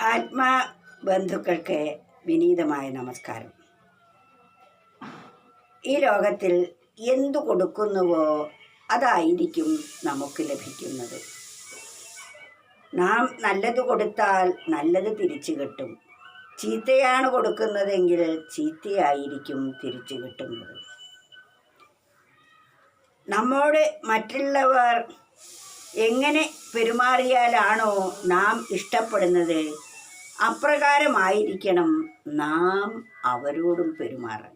ആത്മാ ബന്ധുക്കൾക്ക് വിനീതമായ നമസ്കാരം. ഈ ലോകത്തിൽ എന്തു കൊടുക്കുന്നുവോ അതായിരിക്കും നമുക്ക് ലഭിക്കുന്നത്. നാം നല്ലത് കൊടുത്താൽ നല്ലത് തിരിച്ചു കിട്ടും. ചീത്തയാണ് കൊടുക്കുന്നതെങ്കിൽ ചീത്തയായിരിക്കും തിരിച്ചു കിട്ടുന്നത്. നമ്മോട് മറ്റുള്ളവർ എങ്ങനെ പെരുമാറിയാലാണോ നാം ഇഷ്ടപ്പെടുന്നത് അപ്രകാരമായിരിക്കണം നാം അവരോടും പെരുമാറാൻ.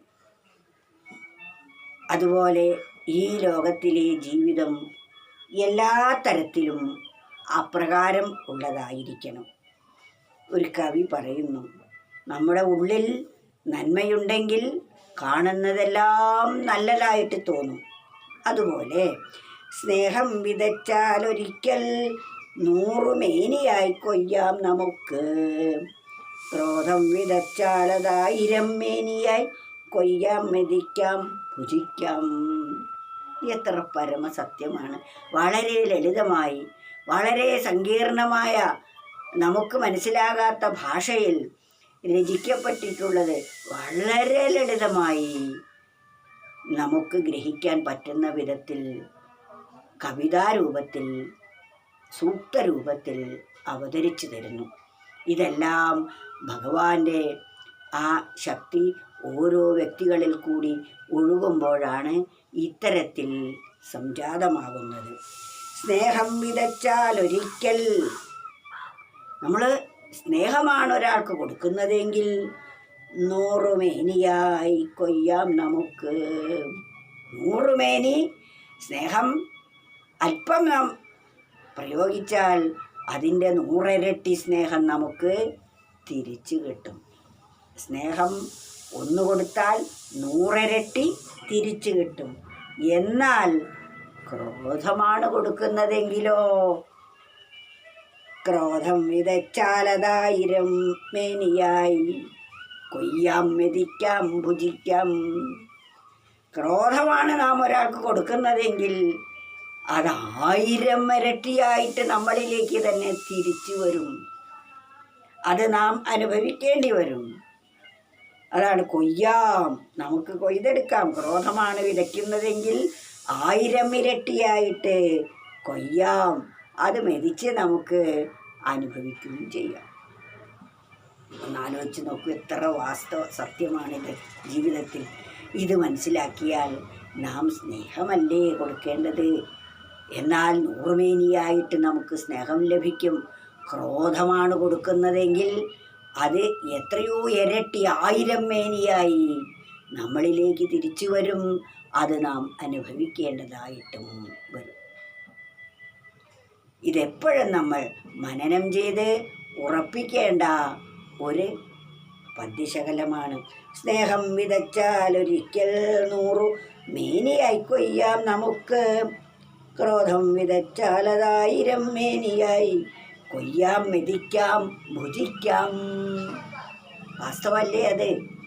അതുപോലെ ഈ ലോകത്തിലെ ജീവിതം എല്ലാ തരത്തിലും അപ്രകാരം ഉള്ളതായിരിക്കണം. ഒരു കവി പറയുന്നു നമ്മുടെ ഉള്ളിൽ നന്മയുണ്ടെങ്കിൽ കാണുന്നതെല്ലാം നല്ലതായിട്ട് തോന്നും. അതുപോലെ സ്നേഹം വിതച്ചാൽ ഒരിക്കൽ നൂറുമേനിയായി കൊയ്യാം നമുക്ക്. ക്രോധം വിതച്ചാലതായിരം മേനിയായി കൊയ്യാം മെതിക്കാം ഭുജിക്കാം. എത്ര പരമസത്യമാണ്. വളരെ ലളിതമായി വളരെ സങ്കീർണമായ നമുക്ക് മനസ്സിലാകാത്ത ഭാഷയിൽ രചിക്കപ്പെട്ടിട്ടുള്ളത് വളരെ ലളിതമായി നമുക്ക് ഗ്രഹിക്കാൻ പറ്റുന്ന വിധത്തിൽ കവിതാരൂപത്തിൽ സൂക്തരൂപത്തിൽ അവതരിച്ചു തരുന്നു. ഇതെല്ലാം ഭഗവാന്റെ ആ ശക്തി ഓരോ വ്യക്തികളിൽ കൂടി ഒഴുകുമ്പോഴാണ് ഇത്തരത്തിൽ സംജാതമാകുന്നത്. സ്നേഹം വിതച്ചാൽ ഒരിക്കൽ നമ്മൾ സ്നേഹമാണ് ഒരാൾക്ക് കൊടുക്കുന്നതെങ്കിൽ നൂറുമേനിയായി കൊയ്യാം നമുക്ക്. നൂറുമേനി സ്നേഹം അല്പം പ്രയോഗിച്ചാൽ അതിന്റെ നൂറിരട്ടി സ്നേഹം നമുക്ക് തിരിച്ചു കിട്ടും. സ്നേഹം ഒന്ന് കൊടുത്താൽ നൂറിരട്ടി തിരിച്ചു കിട്ടും. എന്നാൽ ക്രോധമാണ് കൊടുക്കുന്നതെങ്കിലോ? ക്രോധം വിതച്ചാലതായിരം മേനിയായി. കൊയ്യാം മെതിക്കാം ഭുജിക്കാം. ക്രോധമാണ് നാം ഒരാൾക്ക് കൊടുക്കുന്നതെങ്കിൽ അത് ആയിരം ഇരട്ടിയായിട്ട് നമ്മളിലേക്ക് തന്നെ തിരിച്ചു വരും. അത് നാം അനുഭവിക്കേണ്ടി വരും. അതാണ് കൊയ്യാം. നമുക്ക് കൊയ്തെടുക്കാം. ക്രോധമാണ് വിതയ്ക്കുന്നതെങ്കിൽ ആയിരം ഇരട്ടിയായിട്ട് കൊയ്യാം. അത് മെതിച്ച് നമുക്ക് അനുഭവിക്കുകയും ചെയ്യാം. ഒന്നാലോചിച്ച് നോക്കൂ എത്ര വാസ്തവ സത്യമാണിത് ജീവിതത്തിൽ. ഇത് മനസ്സിലാക്കിയാൽ നാം സ്നേഹമല്ലേ കൊടുക്കേണ്ടത്? എന്നാൽ നൂറുമേനിയായിട്ട് നമുക്ക് സ്നേഹം ലഭിക്കും. ക്രോധമാണ് കൊടുക്കുന്നതെങ്കിൽ അത് എത്രയോ ഇരട്ടി ആയിരം മേനിയായി നമ്മളിലേക്ക് തിരിച്ചു വരും. അത് നാം അനുഭവിക്കേണ്ടതായിട്ടും വരും. ഇതെപ്പോഴും നമ്മൾ മനനം ചെയ്ത് ഉറപ്പിക്കേണ്ട ഒരു പദ്യശകലമാണ്. സ്നേഹം വിതച്ചാൽ ഒരിക്കൽ നൂറു മേനിയായി കൊയ്യാം നമുക്ക്. ക്രോധം വിതച്ചാലതായിരം മേനിയായി. കൊയ്യാം മെതിക്കാം ഭുജിക്കാം. വാസ്തവല്ലേ അത്?